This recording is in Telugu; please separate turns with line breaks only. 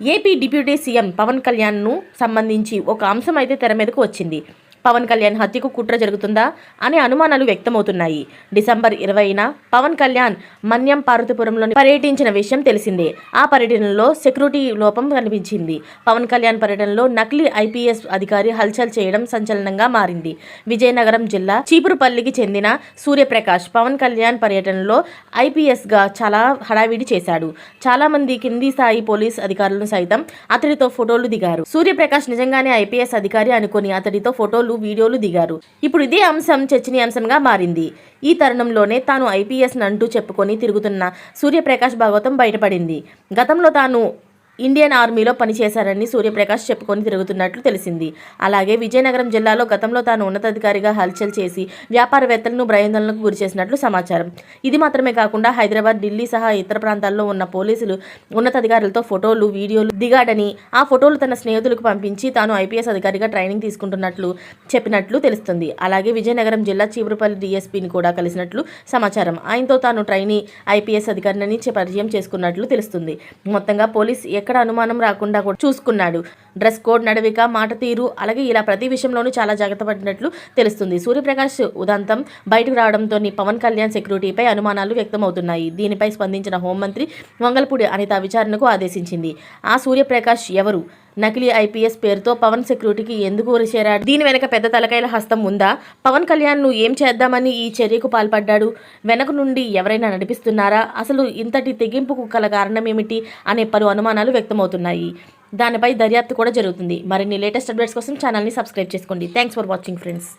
ఏపీ డిప్యూటీ సీఎం పవన్ కళ్యాణ్ను సంబంధించి ఒక అంశం అయితే తెర మీదకు వచ్చింది. పవన్ కళ్యాణ్ హత్యకు కుట్ర జరుగుతుందా అనే అనుమానాలు వ్యక్తమవుతున్నాయి. డిసెంబర్ ఇరవైన పవన్ కళ్యాణ్ మన్యం పార్వతీపురంలో పర్యటించిన విషయం తెలిసిందే. ఆ పర్యటనలో సెక్యూరిటీ లోపం కనిపించింది. పవన్ కళ్యాణ్ పర్యటనలో నకిలీ ఐపీఎస్ అధికారి హల్చల్ చేయడం సంచలనంగా మారింది. విజయనగరం జిల్లా చీపురుపల్లికి చెందిన సూర్యప్రకాష్ పవన్ కళ్యాణ్ పర్యటనలో ఐపీఎస్గా చాలా హడావిడి చేశాడు. చాలా మంది కింది స్థాయి పోలీస్ అధికారులను సైతం అతడితో ఫోటోలు దిగారు. సూర్యప్రకాష్ నిజంగానే ఐపీఎస్ అధికారి అనుకుని అతడితో ఫోటోలు వీడియోలు దిగారు. ఇప్పుడు ఇదే అంశం చర్చనీయాంశంగా మారింది. ఈ తరుణంలోనే తాను ఐపీఎస్ అంటూ చెప్పుకొని తిరుగుతున్న సూర్యప్రకాష్ భాగవతం బయటపడింది. గతంలో తాను ఇండియన్ ఆర్మీలో పనిచేశారని సూర్యప్రకాష్ చెప్పుకొని తిరుగుతున్నట్లు తెలిసింది. అలాగే విజయనగరం జిల్లాలో గతంలో తాను ఉన్నతాధికారిగా హల్చల్ చేసి వ్యాపారవేత్తలను భయాందోళనకు గురి చేసినట్లు సమాచారం. ఇది మాత్రమే కాకుండా హైదరాబాద్ ఢిల్లీ సహా ఇతర ప్రాంతాల్లో ఉన్న పోలీసులు ఉన్నతాధికారులతో ఫోటోలు వీడియోలు దిగాడని ఆ ఫోటోలు తన స్నేహితులకు పంపించి తాను ఐపీఎస్ అధికారిగా ట్రైనింగ్ తీసుకుంటున్నట్లు చెప్పినట్లు తెలుస్తుంది. అలాగే విజయనగరం జిల్లా చీపురుపల్లి డీఎస్పీని కూడా కలిసినట్లు సమాచారం. ఆయనతో తాను ట్రైనీ ఐపీఎస్ అధికారిని పరిచయం చేసుకున్నట్లు తెలుస్తుంది. మొత్తంగా పోలీస్ ఎక్కడ అనుమానం రాకుండా కూడా చూసుకున్నాడు. డ్రెస్ కోడ్ నడవిక మాట తీరు అలాగే ఇలా ప్రతి విషయంలోనూ చాలా జాగ్రత్త పడినట్లు తెలుస్తుంది. సూర్యప్రకాష్ ఉదంతం బయటకు రావడంతో పవన్ కళ్యాణ్ సెక్యూరిటీపై అనుమానాలు వ్యక్తమవుతున్నాయి. దీనిపై స్పందించిన హోంమంత్రి వంగల్పూడి అనిత విచారణకు ఆదేశించింది. ఆ సూర్యప్రకాష్ ఎవరు? నకిలీ ఐపీఎస్ పేరుతో పవన్ సెక్యూరిటీకి ఎందుకు చేరాడు? దీని వెనక పెద్ద తలకాయల హస్తం ఉందా? పవన్ కళ్యాణ్ను ఏం చేద్దామని ఈ చర్యకు పాల్పడ్డాడు? వెనక నుండి ఎవరైనా నడిపిస్తున్నారా? అసలు ఇంతటి తెగింపుకు గల కారణం ఏమిటి అనే పలు అనుమానాలు వ్యక్తమవుతున్నాయి. దానిపై దర్యాప్తు కూడా జరుగుతుంది. మరిన్ని లేటెస్ట్ అప్డేట్స్ కోసం ఛానల్ని సబ్స్క్రైబ్ చేసుకోండి. Thanks for watching friends